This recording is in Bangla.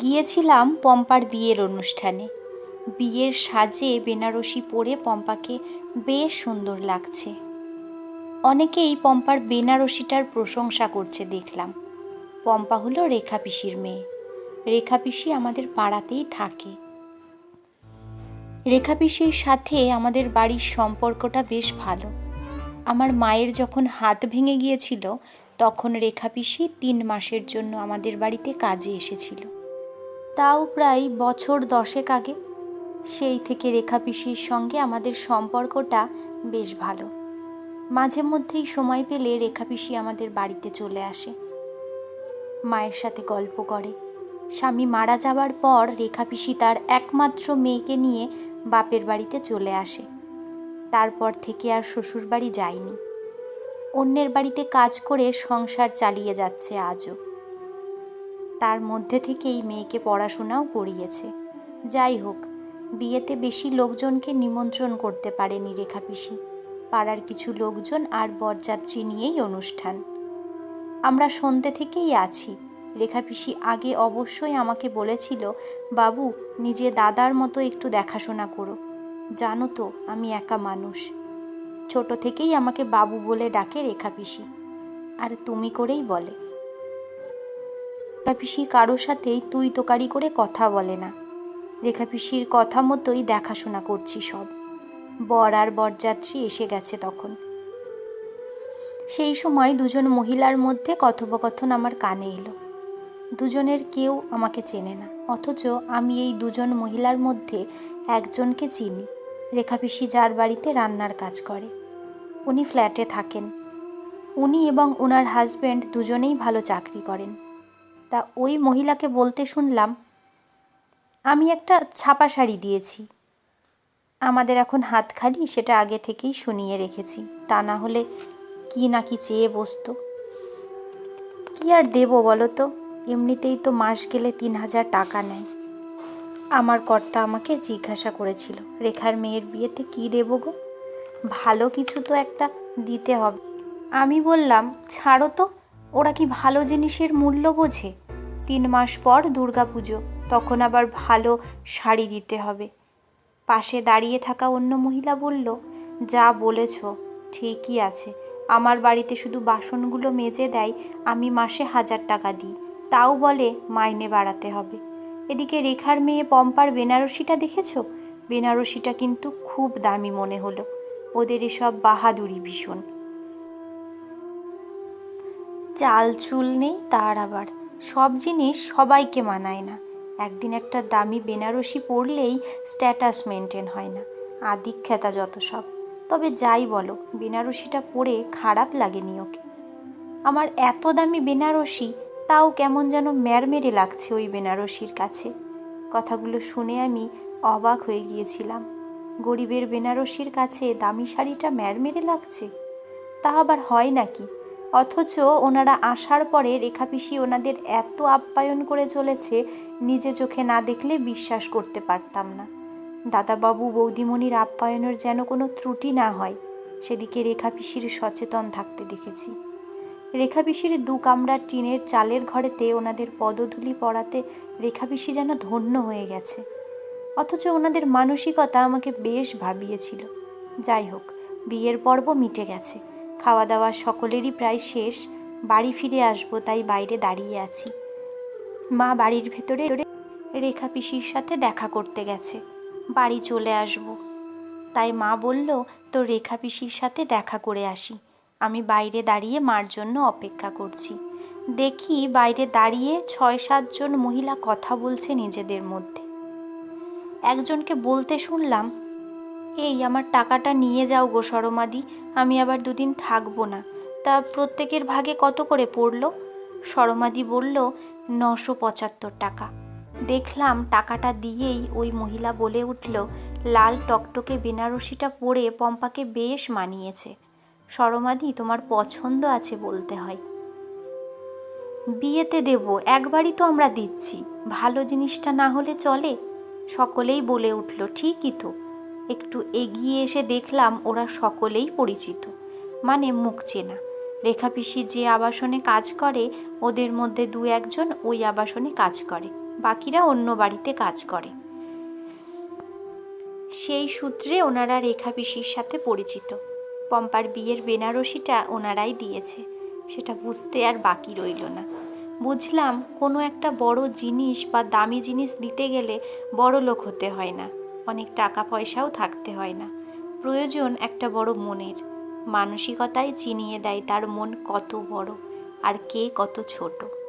গিয়েছিলাম পম্পার বিয়ের অনুষ্ঠানে। বিয়ের সাজে বেনারসি পরে পম্পাকে বেশ সুন্দর লাগছে। অনেকেই পম্পার বেনারসিটার প্রশংসা করছে দেখলাম। পম্পা হলো রেখা পিসির মেয়ে। রেখা পিসি আমাদের পাড়াতেই থাকে। রেখা পিসির সাথে আমাদের বাড়ির সম্পর্কটা বেশ ভালো। আমার মায়ের যখন হাত ভেঙে গিয়েছিল, তখন রেখা পিসি তিন মাসের জন্য আমাদের বাড়িতে কাজে এসেছিল। তাও প্রায় বছর দশেক আগে। সেই থেকে রেখা পিসির সঙ্গে আমাদের সম্পর্কটা বেশ ভালো। মাঝে মধ্যেই সময় পেলে রেখা পিসি আমাদের বাড়িতে চলে আসে। মায়ের সাথে গল্প করে। স্বামী মারা যাওয়ার পর রেখা পিসি তার একমাত্র মেয়েকে নিয়ে বাপের বাড়িতে চলে আসে। তারপর থেকে আর শ্বশুর বাড়ি যায়নি। অন্যের বাড়িতে কাজ করে সংসার চালিয়ে যাচ্ছে আজও। তার মধ্যে থেকেই মেয়েকে পড়াশোনাও করিয়েছে। যাই হোক, বিয়েতে বেশি লোকজনকে নিমন্ত্রণ করতে পারেনি রেখা পিসি। পাড়ার কিছু লোকজন আর বরযাত্রী নিয়েই অনুষ্ঠান। আমরা সন্ধ্যে থেকেই আছি। রেখা পিসি আগে অবশ্যই আমাকে বলেছিল, বাবু, নিজে দাদার মতো একটু দেখাশোনা করো। জানো তো, আমি একা মানুষ। ছোট থেকেই আমাকে বাবু বলে ডাকে রেখা পিসি। আর তুমি করেই বলে। রেখা পিসি কারোর সাথেই তুই তোকারি করে কথা বলে না। রেখা পিসির কথা মতোই দেখাশোনা করছি সব। বর আর বরযাত্রী এসে গেছে তখন। সেই সময় দুজন মহিলার মধ্যে কথোপকথন আমার কানে এলো। দুজনের কেউ আমাকে চেনে না, অথচ আমি এই দুজন মহিলার মধ্যে একজনকে চিনি। রেখা পিসি যার বাড়িতে রান্নার কাজ করে। উনি ফ্ল্যাটে থাকেন। উনি এবং ওনার হাজব্যান্ড দুজনেই ভালো চাকরি করেন। তা ওই মহিলাকে বলতে শুনলাম, আমি একটা ছাপা শাড়ি দিয়েছি। আমাদের এখন হাত খালি, সেটা আগে থেকেই শুনিয়ে রেখেছি। তা না হলে কি না কি চেয়ে বসতো? কি আর দেবো বলো তো? এমনিতেই তো মাস গেলে তিন হাজার টাকা নেয়। আমার কর্তা আমাকে জিজ্ঞাসা করেছিল, রেখার মেয়ের বিয়েতে কি দেবো গো? ভালো কিছু তো একটা দিতে হবে। আমি বললাম, ছাড়ো তো, ওরা কি ভালো জিনিসের মূল্য বোঝে? তিন মাস পর দুর্গা পুজো। তখন আবার ভালো শাড়ি দিতে হবে। পাশে দাঁড়িয়ে থাকা অন্য মহিলা বলল, যা বলেছ, ঠিকই আছে। আমার বাড়িতে শুধু বাসনগুলো মেজে দেয়, আমি মাসে হাজার টাকা দিই। তাও বলে মাইনে বাড়াতে হবে। এদিকে রেখার মেয়ে পম্পার বেনারসিটা দেখেছ? বেনারসিটা কিন্তু খুব দামি মনে হলো। ওদের এসব বাহাদুরি ভীষণ। চাল চুল নেই তার আবার। সব জিনিস সবাইকে মানায় না। একদিন একটা দামি বেনারসি পরলেই স্ট্যাটাস মেনটেন হয় না। আদিক্ষেতা যত সব। তবে যাই বলো, বেনারসিটা পরে খারাপ লাগেনি ওকে। আমার এত দামি বেনারসি, তাও কেমন যেন ম্যারমেরে লাগছে ওই বেনারসির কাছে। কথাগুলো শুনে আমি অবাক হয়ে গিয়েছিলাম। গরিবের বেনারসির কাছে দামি শাড়িটা ম্যারমেরে লাগছে? তা আবার হয় নাকি? অথচ ওনারা আসার পরে রেখা পিসি ওনাদের এত আপ্যায়ন করে চলেছে, নিজে চোখে না দেখলে বিশ্বাস করতে পারতাম না। দাদাবাবু বৌদিমণির আপ্যায়নের যেন কোনো ত্রুটি না হয়, সেদিকে রেখা পিসির সচেতন থাকতে দেখেছি। রেখা পিসির দু কামরার টিনের চালের ঘরেতে ওনাদের পদধূলি পড়াতে রেখা পিসি যেন ধন্য হয়ে গেছে। অথচ ওনাদের মানসিকতা আমাকে বেশ ভাবিয়েছিল। যাই হোক, বিয়ের পর্ব মিটে গেছে। খাওয়া দাওয়া সকলেরই প্রায় শেষ। বাড়ি ফিরে আসব, তাই বাইরে দাঁড়িয়ে আছি। মা বাড়ির ভেতরে রেখা পিসির সাথে দেখা করতে গেছে। বাড়ি চলে আসব। তাই মা বলল, তো রেখা পিসির সাথে দেখা করে আসি। আমি বাইরে দাঁড়িয়ে মার জন্য অপেক্ষা করছি। দেখি বাইরে দাঁড়িয়ে ছয় সাতজন মহিলা কথা বলছে নিজেদের মধ্যে। একজনকে বলতে শুনলাম, এই, আমার টাকাটা নিয়ে যাও গো সরমাদি। আমি আবার দুদিন থাকব না। তা প্রত্যেকের ভাগে কত করে পড়ল? সরমাদি বলল, নশো পঁচাত্তর টাকা। দেখলাম টাকাটা দিয়েই ওই মহিলা বলে উঠল, লাল টকটকে বেনারসিটা পরে পম্পাকে বেশ মানিয়েছে। সরমাদি তোমার পছন্দ আছে বলতে হয়। বিয়েতে দেব, একবারই তো আমরা দিচ্ছি। ভালো জিনিসটা না হলে চলে? সকলেই বলে উঠল, ঠিকই তো। একটু এগিয়ে এসে দেখলাম ওরা সকলেই পরিচিত। মানে মুখ চেনা। রেখা পিসি যে আবাসনে কাজ করে, ওদের মধ্যে দু একজন ওই আবাসনে কাজ করে। বাকিরা অন্য বাড়িতে কাজ করে। সেই সূত্রে ওনারা রেখা পিসির সাথে পরিচিত। পম্পার বিয়ের বেনারসিটা ওনারাই দিয়েছে। সেটা বুঝতে আর বাকি রইল না। বুঝলাম কোনো একটা বড় জিনিস বা দামি জিনিস দিতে গেলে বড় লোক হতে হয় না। অনেক টাকা পয়সাও থাকতে হয় না। প্রয়োজন একটা বড় মনের। মানসিকতাই চিনিয়ে দেয় তার মন কত বড় আর কে কত ছোট।